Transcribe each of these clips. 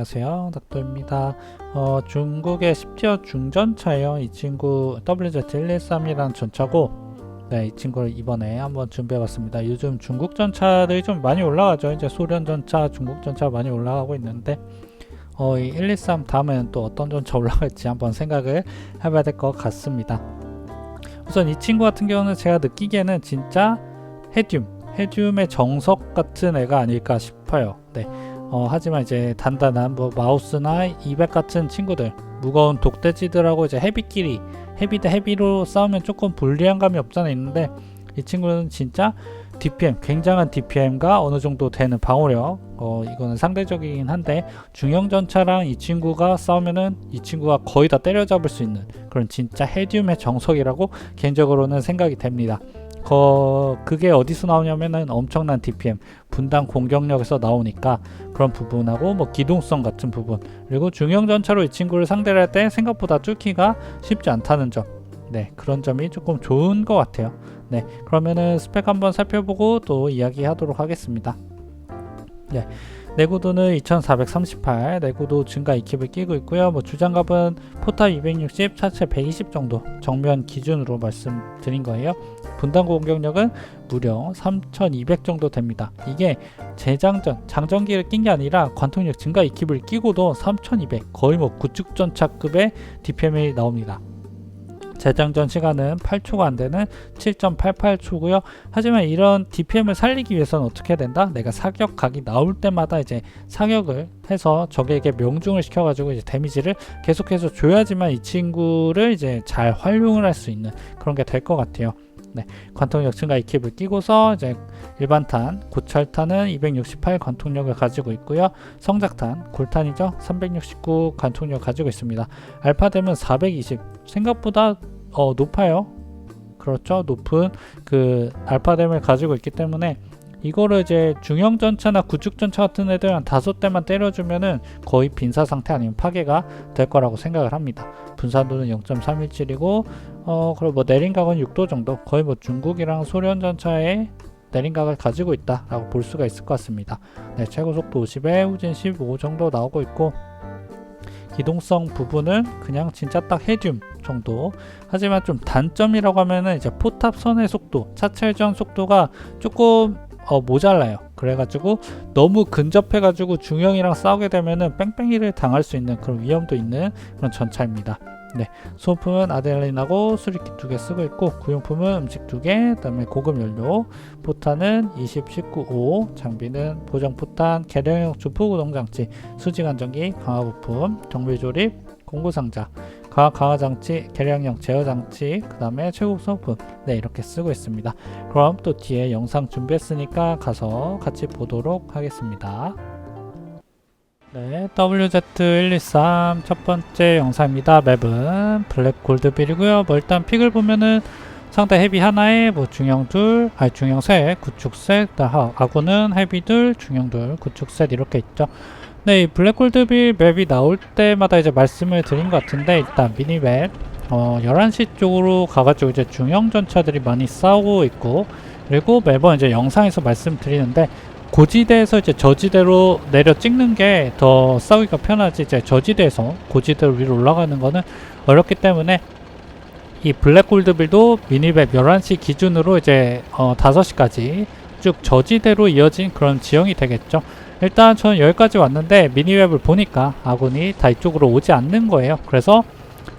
네, 안녕하세요. 닥터입니다. 어, 중국의 10티어 중전차예요. 이 친구 WZ113이라는 전차고 네, 이 친구를 이번에 한번 준비해봤습니다. 요즘 중국 전차들이 좀 많이 올라가죠. 이제 소련 전차, 중국 전차 많이 올라가고 있는데 어, 이 113 다음에는 또 어떤 전차 올라갈지 한번 생각을 해봐야 될 것 같습니다. 우선 이 친구 같은 경우는 제가 느끼기에는 진짜 헤듐, 헤듐의 정석 같은 애가 아닐까 싶어요. 네. 어, 하지만 이제 단단한 뭐 마우스나 200 같은 친구들 무거운 독돼지들하고 이제 헤비끼리 헤비 대 헤비로 싸우면 조금 불리한 감이 없잖아 있는데 이 친구는 진짜 DPM 굉장한 DPM과 어느 정도 되는 방어력 어 이거는 상대적이긴 한데 중형 전차랑 이 친구가 싸우면은 이 친구가 거의 다 때려잡을 수 있는 그런 진짜 헤디움의 정석이라고 개인적으로는 생각이 됩니다. 거 그게 어디서 나오냐면은 엄청난 DPM 분당 공격력에서 나오니까 그런 부분하고 뭐 기동성 같은 부분 그리고 중형 전차로 이 친구를 상대를 할 때 생각보다 뚫기가 쉽지 않다는 점. 네, 그런 점이 조금 좋은 것 같아요. 네, 그러면은 스펙 한번 살펴보고 또 이야기하도록 하겠습니다. 네, 내구도는 2438, 내구도 증가 이킵을 끼고 있고요. 뭐 주장갑은 포탑 260, 차체 120 정도 정면 기준으로 말씀드린 거예요. 분당 공격력은 무려 3200 정도 됩니다. 이게 재장전, 장전기를 낀 게 아니라 관통력 증가 이킵을 끼고도 3200, 거의 뭐 구축전차급의 DPM이 나옵니다. 재장전 시간은 8초가 안 되는 7.88초고요. 하지만 이런 DPM을 살리기 위해서는 어떻게 해야 된다? 내가 사격 각이 나올 때마다 이제 사격을 해서 적에게 명중을 시켜가지고 이제 데미지를 계속해서 줘야지만 이 친구를 이제 잘 활용을 할 수 있는 그런 게 될 것 같아요. 네, 관통력 증가 이킵을 끼고서 이제 일반탄, 고철탄은 268 관통력을 가지고 있고요. 성작탄, 골탄이죠. 369 관통력 가지고 있습니다. 알파뎀은 420. 생각보다 어, 높아요. 그렇죠. 높은 그 알파뎀을 가지고 있기 때문에 이거를 이제 중형 전차나 구축 전차 같은 애들 한 다섯 대만 때려주면은 거의 빈사 상태 아니면 파괴가 될 거라고 생각을 합니다. 분산도는 0.317이고 어 그리고 뭐 내린각은 6도 정도 거의 뭐 중국이랑 소련 전차의 내린각을 가지고 있다라고 볼 수가 있을 것 같습니다. 네, 최고 속도 50에 후진 15 정도 나오고 있고 기동성 부분은 그냥 진짜 딱 헤듐 정도. 하지만 좀 단점이라고 하면은 이제 포탑 선의 속도, 차체 회전 속도가 조금 어, 모자라요. 그래가지고 너무 근접해가지고 중형이랑 싸우게 되면은 뺑뺑이를 당할 수 있는 그런 위험도 있는 그런 전차입니다. 네, 소품은 아드레날린하고 수리키 두개 쓰고 있고 구용품은 음식 두 개, 그다음에 고급 연료, 포탄은 20, 19, 5, 장비는 보정 포탄, 개량형 주포 구동 장치, 수직 안정기, 강화 부품, 정비 조립, 공구 상자, 과학 강화 장치, 개량형 제어 장치, 그 다음에 최고 소품, 네 이렇게 쓰고 있습니다. 그럼 또 뒤에 영상 준비했으니까 가서 같이 보도록 하겠습니다. 네, WZ123 첫 번째 영상입니다. 맵은 블랙 골드빌이고요. 뭐 일단 픽을 보면은 상대 헤비 하나에 뭐 중형 둘, 아니 중형 셋, 구축 셋, 다 아군은 헤비 둘, 중형 둘, 구축 셋 이렇게 있죠. 네, 이 블랙 골드빌 맵이 나올 때마다 이제 말씀을 드린 것 같은데 일단 미니맵 어 11시 쪽으로 가가지고 이제 중형 전차들이 많이 싸우고 있고 그리고 매번 이제 영상에서 말씀드리는데 고지대에서 이제 저지대로 내려 찍는 게 더 싸우기가 편하지 이제 저지대에서 고지대로 위로 올라가는 거는 어렵기 때문에 이 블랙 골드빌도 미니맵 11시 기준으로 이제 어 5시까지 쭉 저지대로 이어진 그런 지형이 되겠죠. 일단 저는 여기까지 왔는데 미니맵을 보니까 아군이 다 이쪽으로 오지 않는 거예요. 그래서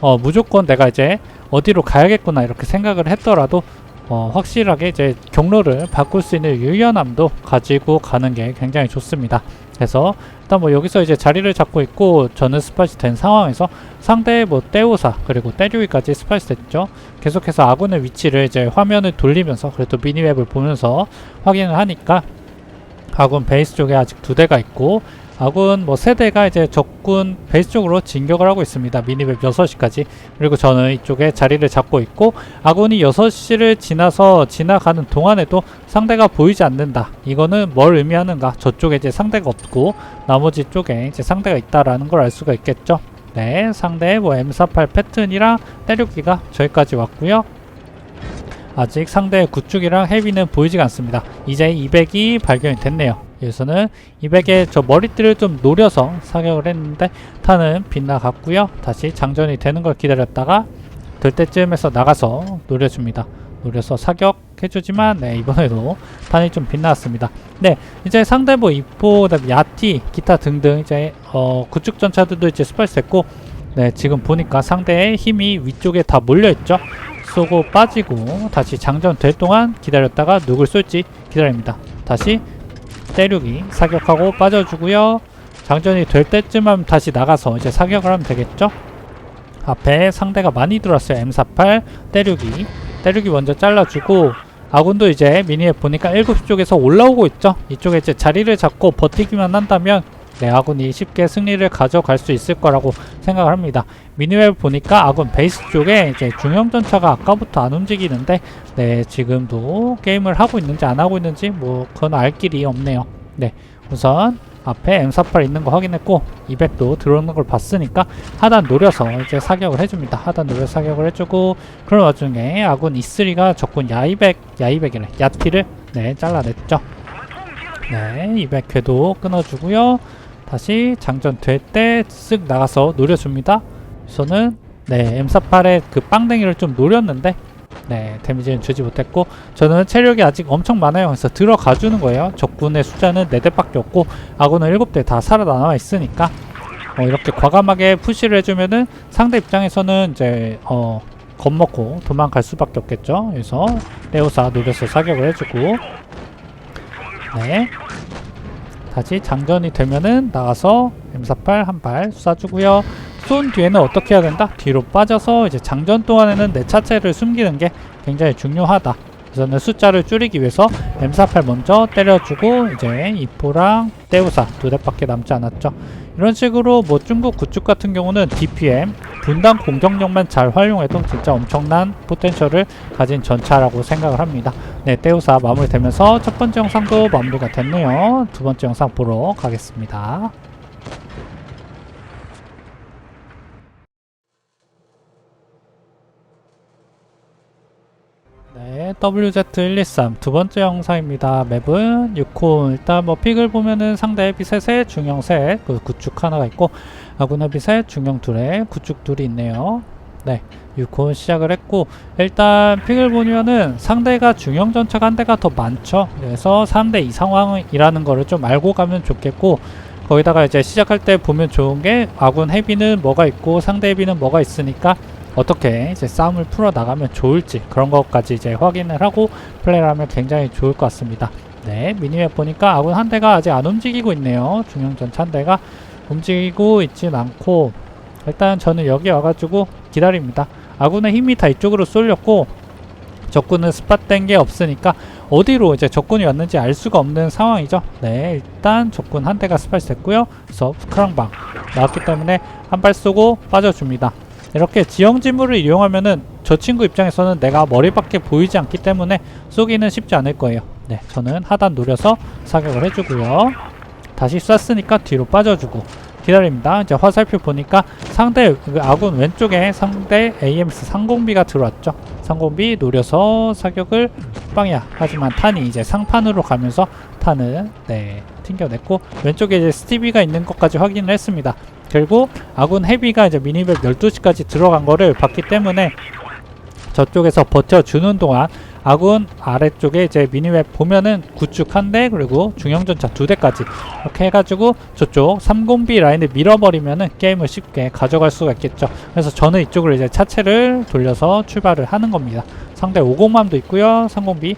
어 무조건 내가 이제 어디로 가야겠구나 이렇게 생각을 했더라도 어, 확실하게 이제 경로를 바꿀 수 있는 유연함도 가지고 가는 게 굉장히 좋습니다. 그래서 일단 뭐 여기서 이제 자리를 잡고 있고 저는 스팟이 된 상황에서 상대의 뭐 떼오사 그리고 떼류이까지 스팟이 됐죠. 계속해서 아군의 위치를 이제 화면을 돌리면서 그래도 미니맵을 보면서 확인을 하니까 아군 베이스 쪽에 아직 두 대가 있고 아군 뭐 세 대가 이제 적군 베이스 쪽으로 진격을 하고 있습니다. 미니맵 6시까지. 그리고 저는 이쪽에 자리를 잡고 있고 아군이 6시를 지나서 지나가는 동안에도 상대가 보이지 않는다. 이거는 뭘 의미하는가? 저쪽에 이제 상대가 없고 나머지 쪽에 이제 상대가 있다라는 걸 알 수가 있겠죠. 네, 상대의 뭐 M48 패턴이랑 때려기가 저기까지 왔고요. 아직 상대의 구축이랑 헤비는 보이지가 않습니다. 이제 200이 발견이 됐네요. 여기서는 200의 저 머리띠를 좀 노려서 사격을 했는데 탄은 빗나갔고요. 다시 장전이 되는 걸 기다렸다가 될 때쯤에서 나가서 노려줍니다. 노려서 사격해주지만 네 이번에도 탄이 좀 빗나갔습니다. 네 이제 상대 뭐 이포, 그다음에 야티, 기타 등등 이제 어 구축 전차들도 이제 스파이스했고 네 지금 보니까 상대의 힘이 위쪽에 다 몰려있죠. 쏘고 빠지고 다시 장전 될 동안 기다렸다가 누굴 쏠지 기다립니다. 다시 때리기 사격하고 빠져주고요. 장전이 될 때쯤 하면 다시 나가서 이제 사격을 하면 되겠죠. 앞에 상대가 많이 들어왔어요. M48 때리기 때리기 먼저 잘라주고 아군도 이제 미니에 보니까 7시 쪽에서 올라오고 있죠. 이쪽에 이제 자리를 잡고 버티기만 한다면 네, 아군이 쉽게 승리를 가져갈 수 있을 거라고 생각을 합니다. 미니맵 보니까 아군 베이스 쪽에 이제 중형 전차가 아까부터 안 움직이는데 네, 지금도 게임을 하고 있는지 안 하고 있는지 뭐 그건 알 길이 없네요. 네, 우선 앞에 M48 있는 거 확인했고 200도 들어오는 걸 봤으니까 하단 노려서 이제 사격을 해줍니다. 하단 노려 사격을 해주고 그런 와중에 아군 E3가 적군 야200, 야200이래 야티를 네 잘라냈죠. 네, 200회도 끊어주고요. 다시 장전 될 때 쓱 나가서 노려줍니다. 우선은 네 M48의 그 빵댕이를 좀 노렸는데 네 데미지는 주지 못했고 저는 체력이 아직 엄청 많아요. 그래서 들어가 주는 거예요. 적군의 숫자는 4대밖에 없고 아군은 7대 다 살아남아 있으니까 어, 이렇게 과감하게 푸시를 해주면은 상대 입장에서는 이제 어 겁먹고 도망갈 수밖에 없겠죠. 그래서 레오사 노려서 사격을 해주고 네 다시 장전이 되면은 나가서 M48 한 발 쏴주고요. 쏜 뒤에는 어떻게 해야 된다? 뒤로 빠져서 이제 장전 동안에는 내 차체를 숨기는 게 굉장히 중요하다. 우선은 숫자를 줄이기 위해서 M48 먼저 때려주고 이제 이포랑 떼우사 두 대밖에 남지 않았죠. 이런 식으로 뭐 중국 구축 같은 경우는 DPM 분당 공격력만 잘 활용해도 진짜 엄청난 포텐셜을 가진 전차라고 생각을 합니다. 네, 떼우사 마무리되면서 첫 번째 영상도 마무리가 됐네요. 두 번째 영상 보러 가겠습니다. 네, WZ123 두 번째 영상입니다. 맵은 6콘 일단 뭐 픽을 보면은 상대 헤비 셋에 중형 셋, 그 구축 하나가 있고 아군 헤비 셋, 중형 둘에 구축 둘이 있네요. 네, 6콘 시작을 했고 일단 픽을 보면은 상대가 중형 전차가 한 대가 더 많죠. 그래서 3대 2 상황이라는 거를 좀 알고 가면 좋겠고 거기다가 이제 시작할 때 보면 좋은 게 아군 헤비는 뭐가 있고 상대 헤비는 뭐가 있으니까 어떻게 이제 싸움을 풀어 나가면 좋을지 그런 것까지 이제 확인을 하고 플레이를 하면 굉장히 좋을 것 같습니다. 네, 미니맵 보니까 아군 한 대가 아직 안 움직이고 있네요. 중형 전차 한 대가 움직이고 있진 않고 일단 저는 여기 와가지고 기다립니다. 아군의 힘이 다 이쪽으로 쏠렸고 적군은 스팟된 게 없으니까 어디로 이제 적군이 왔는지 알 수가 없는 상황이죠. 네, 일단 적군 한 대가 스팟이 됐고요. 그래서 스크랑방 나왔기 때문에 한 발 쏘고 빠져줍니다. 이렇게 지형 지물을 이용하면은 저 친구 입장에서는 내가 머리밖에 보이지 않기 때문에 쏘기는 쉽지 않을 거예요. 네, 저는 하단 노려서 사격을 해주고요. 다시 쐈으니까 뒤로 빠져주고 기다립니다. 이제 화살표 보니까 상대 그 아군 왼쪽에 상대 AMS 상공비가 들어왔죠. 상공비 노려서 사격을 빵이야. 하지만 탄이 이제 상판으로 가면서 탄을 네 튕겨냈고 왼쪽에 이제 스티비가 있는 것까지 확인을 했습니다. 결국 아군 헤비가 이제 미니맵 12시까지 들어간 거를 봤기 때문에 저쪽에서 버텨주는 동안 아군 아래쪽에 이제 미니맵 보면은 구축 한 대 그리고 중형전차 두 대까지 이렇게 해가지고 저쪽 30B 라인을 밀어버리면은 게임을 쉽게 가져갈 수가 있겠죠. 그래서 저는 이쪽으로 이제 차체를 돌려서 출발을 하는 겁니다. 상대 50맘도 있고요. 30B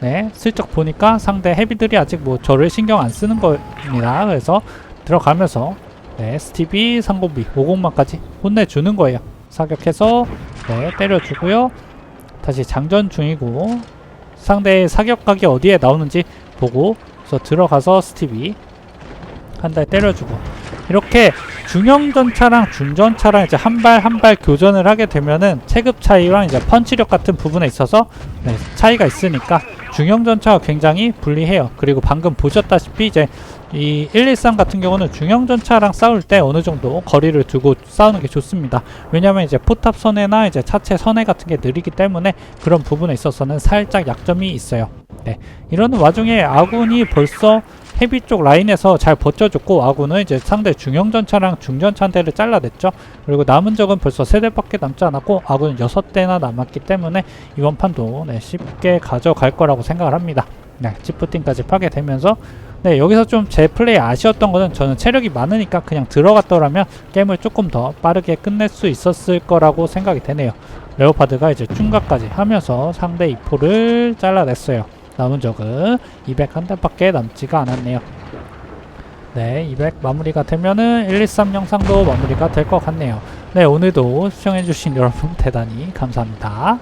네 슬쩍 보니까 상대 헤비들이 아직 뭐 저를 신경 안 쓰는 겁니다. 그래서 들어가면서 네 스티비 30B 50만까지 혼내주는 거예요. 사격해서 네 때려주고요. 다시 장전 중이고 상대의 사격각이 어디에 나오는지 보고 그래서 들어가서 스티비 한 달 때려주고 이렇게 중형 전차랑 중전차랑 이제 한 발 한 발 교전을 하게 되면은 체급 차이랑 이제 펀치력 같은 부분에 있어서 네, 차이가 있으니까 중형 전차가 굉장히 불리해요. 그리고 방금 보셨다시피 이제 이 113 같은 경우는 중형 전차랑 싸울 때 어느 정도 거리를 두고 싸우는 게 좋습니다. 왜냐면 이제 포탑 선회나 이제 차체 선회 같은 게 느리기 때문에 그런 부분에 있어서는 살짝 약점이 있어요. 네. 이러는 와중에 아군이 벌써 헤비 쪽 라인에서 잘 버텨줬고 아군은 이제 상대 중형 전차랑 중전차 한 대를 잘라냈죠. 그리고 남은 적은 벌써 세 대밖에 남지 않았고 아군은 여섯 대나 남았기 때문에 이번 판도 네, 쉽게 가져갈 거라고 생각을 합니다. 네, 지프팀까지 파괴되면서 네 여기서 좀 제 플레이 아쉬웠던 거는 저는 체력이 많으니까 그냥 들어갔더라면 게임을 조금 더 빠르게 끝낼 수 있었을 거라고 생각이 되네요. 레오파드가 이제 충각까지 하면서 상대 이포를 잘라냈어요. 남은 적은 200 한 대밖에 남지가 않았네요. 네, 200 마무리가 되면은 113 영상도 마무리가 될 것 같네요. 네, 오늘도 시청해주신 여러분 대단히 감사합니다.